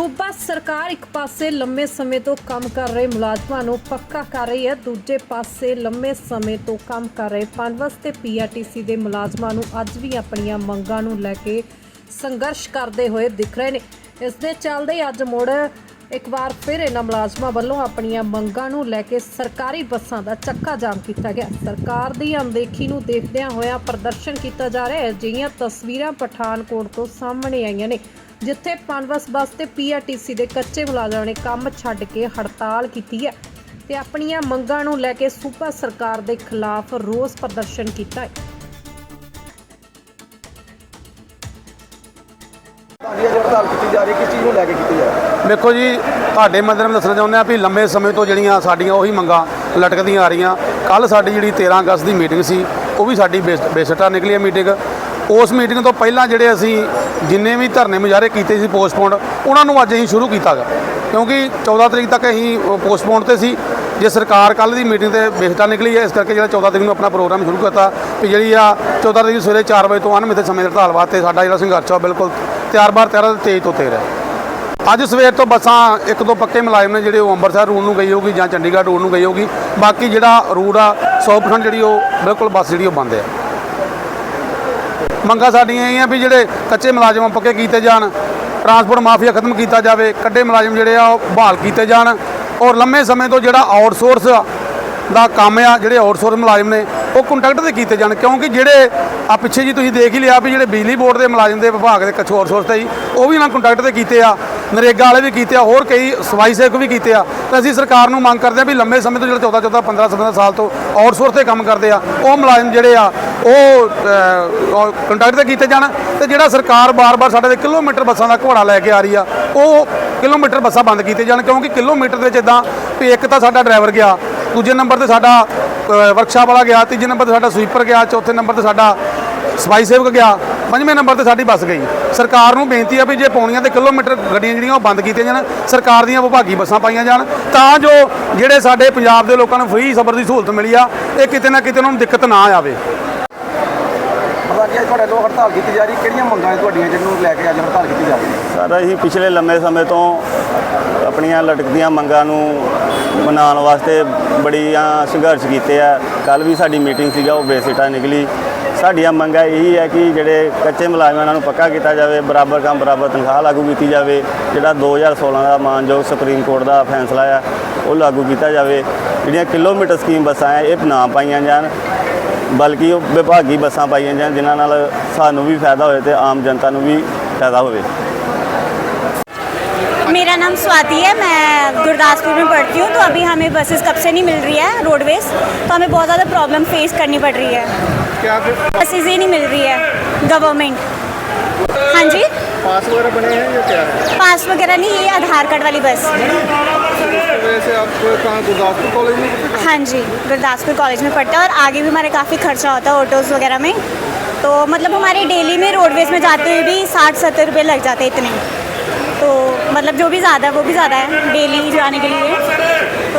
ਸੂਬਾ ਸਰਕਾਰ ਇੱਕ ਪਾਸੇ ਲੰਮੇ ਸਮੇਂ ਤੋਂ ਕੰਮ ਕਰ ਰਹੇ ਮੁਲਾਜ਼ਮਾਂ ਨੂੰ ਪੱਕਾ ਕਰ ਰਹੀ ਹੈ, ਦੂਜੇ ਪਾਸੇ ਲੰਮੇ ਸਮੇਂ ਤੋਂ ਕੰਮ ਕਰ ਰਹੇ ਪਨਵਸ ਤੇ ਪੀਆਰਟੀਸੀ ਦੇ ਮੁਲਾਜ਼ਮਾਂ ਨੂੰ ਅੱਜ ਵੀ ਆਪਣੀਆਂ ਮੰਗਾਂ ਨੂੰ ਲੈ ਕੇ ਸੰਘਰਸ਼ ਕਰਦੇ ਹੋਏ ਦਿਖ ਰਹੇ ਨੇ। ਇਸ ਦੇ ਚੱਲਦੇ ਅੱਜ ਮੁੜ ਇੱਕ ਵਾਰ ਫਿਰ ਇਹਨਾਂ ਮੁਲਾਜ਼ਮਾਂ ਵੱਲੋਂ ਆਪਣੀਆਂ ਮੰਗਾਂ ਨੂੰ ਲੈ ਕੇ ਸਰਕਾਰੀ ਬੱਸਾਂ ਦਾ ਚੱਕਾ ਜਾਮ ਕੀਤਾ ਗਿਆ। ਸਰਕਾਰ ਦੀ ਅਣਦੇਖੀ ਨੂੰ ਦੇਖਦਿਆਂ ਹੋਇਆ ਪ੍ਰਦਰਸ਼ਨ ਕੀਤਾ ਜਾ ਰਿਹਾ ਹੈ। ਅਜਿਹੀਆਂ ਤਸਵੀਰਾਂ ਪਠਾਨਕੋਟ ਤੋਂ ਸਾਹਮਣੇ ਆਈਆਂ ਨੇ। ਜਿੱਥੇ ਪਨਵਸ ਬੱਸ ਤੇ ਪੀਆਰਟੀਸੀ ਦੇ ਕੱਚੇ ਮੁਲਾਜ਼ਮਾਂ ਨੇ ਕੰਮ ਛੱਡ ਕੇ ਹੜਤਾਲ ਕੀਤੀ ਹੈ ਤੇ ਆਪਣੀਆਂ ਮੰਗਾਂ ਨੂੰ ਲੈ ਕੇ ਸੂਬਾ ਸਰਕਾਰ ਦੇ ਖਿਲਾਫ ਰੋਸ ਪ੍ਰਦਰਸ਼ਨ ਕੀਤਾ ਹੈ। ਤੁਹਾਡੀ ਅੱਜ ਹੜਤਾਲ ਕੀਤੀ ਜਾ ਰਹੀ ਹੈ ਕਿਸ ਚੀਜ਼ ਨੂੰ ਲੈ ਕੇ ਕੀਤੀ ਜਾ ਰਹੀ ਹੈ? ਦੇਖੋ ਜੀ ਤੁਹਾਡੇ ਮੰਦਰ ਨੂੰ ਦੱਸਣਾ ਚਾਹੁੰਦੇ ਆ ਵੀ ਲੰਮੇ ਸਮੇਂ ਤੋਂ ਜਿਹੜੀਆਂ ਸਾਡੀਆਂ ਉਹੀ ਮੰਗਾਂ ਲਟਕਦੀਆਂ ਆ ਰਹੀਆਂ। ਕੱਲ ਸਾਡੀ ਜਿਹੜੀ 13 ਅਗਸਤ ਦੀ ਮੀਟਿੰਗ ਸੀ ਉਹ ਵੀ ਸਾਡੀ ਬੇਸ- ਬੇਸਟਾ ਨਿਕਲੀ ਹੈ ਮੀਟਿੰਗ ਉਸ ਮੀਟਿੰਗ ਤੋਂ ਪਹਿਲਾਂ ਜਿਹੜੇ ਅਸੀਂ ਜਿੰਨੇ ਵੀ ਧਰਨੇ ਮੁਜ਼ਾਹਰੇ ਕੀਤੇ ਸੀ ਪੋਸਟਪੋਨ ਉਹਨਾਂ ਨੂੰ ਅੱਜ ਅਸੀਂ ਸ਼ੁਰੂ ਕੀਤਾਗਾ। ਕਿਉਂਕਿ 14 ਤਰੀਕ ਤੱਕ ਅਸੀਂ ਪੋਸਟਪੋਨ ਤੇ ਸੀ। ਜੇ ਸਰਕਾਰ ਕੱਲ ਦੀ ਮੀਟਿੰਗ ਤੇ ਬੇਸਟਾ ਨਿਕਲੀ ਹੈ, ਇਸ ਕਰਕੇ ਜਿਹੜਾ 14 ਤਰੀਕ ਨੂੰ ਆਪਣਾ ਪ੍ਰੋਗਰਾਮ ਸ਼ੁਰੂ ਕਰਤਾ ਵੀ ਜਿਹੜੀ ਆ 14 ਤਰੀਕ ਸਵੇਰੇ 4 ਵਜੇ ਤੋਂ ਅਣਮਿੱਥੇ ਸਮੇਂ ਦੇ ਹੜਤਾਲ ਵਾਸਤੇ ਸਾਡਾ ਜਿਹੜਾ ਸੰਘਰਸ਼ ਆ ਉਹ ਬਿਲਕੁਲ ਤਿਆਰ-ਬਾਰ ਤਿਆਰ ਤੇ ਤੇਜ਼ ਤੋਂ ਤੇਜ਼ ਹੈ ਅੱਜ ਸਵੇਰ ਤੋਂ ਬੱਸਾਂ ਇੱਕ ਦੋ ਪੱਕੇ ਮੁਲਾਜ਼ਮ ਨੇ ਜਿਹੜੇ ਉਹ ਅੰਮ੍ਰਿਤਸਰ ਰੂਟ ਨੂੰ ਗਈ ਹੋਊਗੀ ਜਾਂ ਚੰਡੀਗੜ੍ਹ ਰੂਟ ਨੂੰ ਗਈ ਹੋਊਗੀ। ਬਾਕੀ ਜਿਹੜਾ ਰੂਟ ਆ 100% ਜਿਹੜੀ ਉਹ ਬਿਲਕੁਲ ਬੱਸ ਜਿਹੜੀ ਉਹ ਬੰਦ ਹੈ। ਮੰਗਾਂ ਸਾਡੀਆਂ ਇਹ ਆ ਵੀ ਜਿਹੜੇ ਕੱਚੇ ਮੁਲਾਜ਼ਮ ਪੱਕੇ ਕੀਤੇ ਜਾਣ ਟਰਾਂਸਪੋਰਟ ਮਾਫੀਆ ਖਤਮ ਕੀਤਾ ਜਾਵੇ ਕੱਡੇ ਮੁਲਾਜ਼ਮ ਜਿਹੜੇ ਆ, ਉਹ ਬਹਾਲ ਕੀਤੇ ਜਾਣ। ਔਰ ਲੰਮੇ ਸਮੇਂ ਤੋਂ ਜਿਹੜਾ ਆਊਟਸੋਰਸ ਦਾ ਕੰਮ ਆ, ਜਿਹੜੇ ਆਊਟਸੋਰਸ ਮੁਲਾਜ਼ਮ ਨੇ ਉਹ ਕੰਟਰੈਕਟ ਤੇ ਕੀਤੇ ਜਾਣ, ਕਿਉਂਕਿ ਜਿਹੜੇ ਆ ਪਿੱਛੇ ਜੀ ਤੁਸੀਂ ਦੇਖ ਹੀ ਲਿਆ ਵੀ ਜਿਹੜੇ ਬਿਜਲੀ ਬੋਰਡ ਦੇ ਮੁਲਾਜ਼ਮ ਦੇ ਵਿਭਾਗ ਦੇ ਕੱਛੋ ਆਊਟਸੋਰਸ ਤੇ ਜੀ, ਉਹ ਵੀ ਇਹਨਾਂ ਕੰਟਰੈਕਟ ਤੇ ਕੀਤੇ ਆ, ਨਰੇਗਾ ਵਾਲੇ ਵੀ ਕੀਤੇ ਆ, ਹੋਰ ਕਈ ਸਵਾਈ ਸੇਵਕ ਵੀ ਕੀਤੇ ਆ। ਤੇ ਅਸੀਂ ਸਰਕਾਰ ਨੂੰ ਮੰਗ ਕਰਦੇ ਆ ਵੀ ਲੰਮੇ ਸਮੇਂ ਤੋਂ ਜਿਹੜਾ 14 14 15 17 ਸਾਲ ਤੋਂ ਆਊਟਸੋਰਸ ਤੇ ਕੰਮ ਕਰਦੇ ਆ, ਉਹ ਮੁਲਾਜ਼ਮ ਜਿਹੜੇ ਆ, ਉਹ ਕੰਟੈਕਟ ਤੇ ਕੀਤੇ ਜਾਣ। ਤੇ ਜਿਹੜਾ ਸਰਕਾਰ ਬਾਰ-ਬਾਰ ਸਾਡੇ ਦੇ ਕਿਲੋਮੀਟਰ ਬੱਸਾਂ ਦਾ ਘੋੜਾ ਲੈ ਕੇ ਆ ਰਹੀ ਆ, ਉਹ ਕਿਲੋਮੀਟਰ ਬੱਸਾਂ ਬੰਦ ਕੀਤੇ ਜਾਣ, ਕਿਉਂਕਿ ਕਿਲੋਮੀਟਰ ਦੇ ਵਿੱਚ ਇਦਾਂ ਵੀ ਇੱਕ ਤਾਂ ਸਾਡਾ ਡਰਾਈਵਰ ਗਿਆ ਦੂਜੇ ਨੰਬਰ ਤੇ ਸਾਡਾ ਵਰਕਸ਼ਾਪ ਵਾਲਾ ਗਿਆ, ਤੀਜੇ ਨੰਬਰ ਤੇ ਸਾਡਾ ਸਵੀਪਰ ਗਿਆ, ਚੌਥੇ ਨੰਬਰ ਤੇ ਸਾਡਾ ਸਫ਼ਾਈ ਸੇਵਕ ਗਿਆ, ਪੰਜਵੇਂ ਨੰਬਰ ਤੇ ਸਾਡੀ ਬੱਸ ਗਈ। ਸਰਕਾਰ ਨੂੰ ਬੇਨਤੀ ਆ ਵੀ ਜੇ ਪੌਣੀਆਂ ਤੇ ਕਿਲੋਮੀਟਰ ਗੱਡੀਆਂ ਜਿਹੜੀਆਂ ਉਹ ਬੰਦ ਕੀਤੀਆਂ ਜਾਣ, ਸਰਕਾਰ ਦੀਆਂ ਵਿਭਾਗੀ ਬੱਸਾਂ ਪਾਈਆਂ ਜਾਣ, ਤਾਂ ਜੋ ਜਿਹੜੇ ਸਾਡੇ ਪੰਜਾਬ ਦੇ ਲੋਕਾਂ ਨੂੰ ਫ੍ਰੀ ਸਫ਼ਰ ਦੀ ਸਹੂਲਤ ਮਿਲੀ ਆ, ਇਹ ਕਿਤੇ ਨਾ ਕਿਤੇ ਉਹਨਾਂ ਨੂੰ ਦਿੱਕਤ ਨਾ ਆਵੇ। ਮਤਲਬ ਅੱਜ ਤੁਹਾਡੇ ਤੋਂ ਹੜਤਾਲ ਕੀਤੀ ਜਾ ਰਹੀ, ਕਿਹੜੀਆਂ ਮੰਗਾਂ ਨੇ ਤੁਹਾਡੀਆਂ ਜਿਹਨੂੰ ਲੈ ਕੇ ਅੱਜ ਹੜਤਾਲ ਕੀਤੀ ਜਾ ਰਹੀ? ਹੈ ਸਰ ਅਸੀਂ ਪਿਛਲੇ ਲੰਮੇ ਸਮੇਂ ਤੋਂ ਆਪਣੀਆਂ ਲਟਕਦੀਆਂ ਮੰਗਾਂ ਨੂੰ ਮਨਾਉਣ ਵਾਸਤੇ ਬੜੀਆਂ ਸੰਘਰਸ਼ ਕੀਤੇ ਆ। ਕੱਲ ਵੀ ਸਾਡੀ ਮੀਟਿੰਗ ਸੀਗਾ, ਉਹ ਬੇਸਿਟਾ ਨਿਕਲੀ। ਸਾਡੀਆਂ ਮੰਗਾਂ ਇਹੀ ਹੈ ਕਿ ਜਿਹੜੇ ਕੱਚੇ ਮੁਲਾਜ਼ਮਾਂ ਉਹਨਾਂ ਨੂੰ ਪੱਕਾ ਕੀਤਾ ਜਾਵੇ, ਬਰਾਬਰ ਕੰਮ, ਬਰਾਬਰ ਤਨਖਾਹ ਲਾਗੂ ਕੀਤੀ ਜਾਵੇ, ਜਿਹੜਾ 2016 ਦਾ ਮਾਨਯੋਗ ਸੁਪਰੀਮ ਕੋਰਟ ਦਾ ਫੈਸਲਾ ਆ ਉਹ ਲਾਗੂ ਕੀਤਾ ਜਾਵੇ ਜਿਹੜੀਆਂ ਕਿਲੋਮੀਟਰ ਸਕੀਮ ਬੱਸਾਂ ਆ ਇਹ ਨਾ ਪਾਈਆਂ ਜਾਣ ਬਲਕਿ ਉਹ ਵਿਭਾਗੀ ਬੱਸਾਂ ਪਾਈਆਂ ਜਾਣ ਜਿਨ੍ਹਾਂ ਨਾਲ ਸਾਨੂੰ ਵੀ ਫਾਇਦਾ ਹੋਵੇ ਤੇ ਆਮ ਜਨਤਾ ਨੂੰ ਵੀ ਫਾਇਦਾ ਹੋਵੇ मेरा नाम स्वाति है मैं गुरदासपुर में पढ़ती हूँ तो अभी हमें बसेस कब से नहीं मिल रही है रोडवेज तो हमें बहुत ज़्यादा प्रॉब्लम फेस करनी पड़ रही है क्या बसेस ही नहीं मिल रही है गवर्नमेंट हाँ जी पास वगैरह बने हैं या क्या है पास वगैरह नहीं ये आधार कार्ड वाली बस हाँ जी, गुरदासपुर कॉलेज में पढ़ते हैं और आगे भी हमारे काफ़ी खर्चा होता है ऑटोज़ वगैरह में। तो मतलब हमारे डेली में रोडवेज़ में जाते हुए भी साठ सत्तर रुपये लग जाते हैं इतने। तो मतलब जो भी ज़्यादा है, वो भी ज़्यादा है डेली जाने के लिए।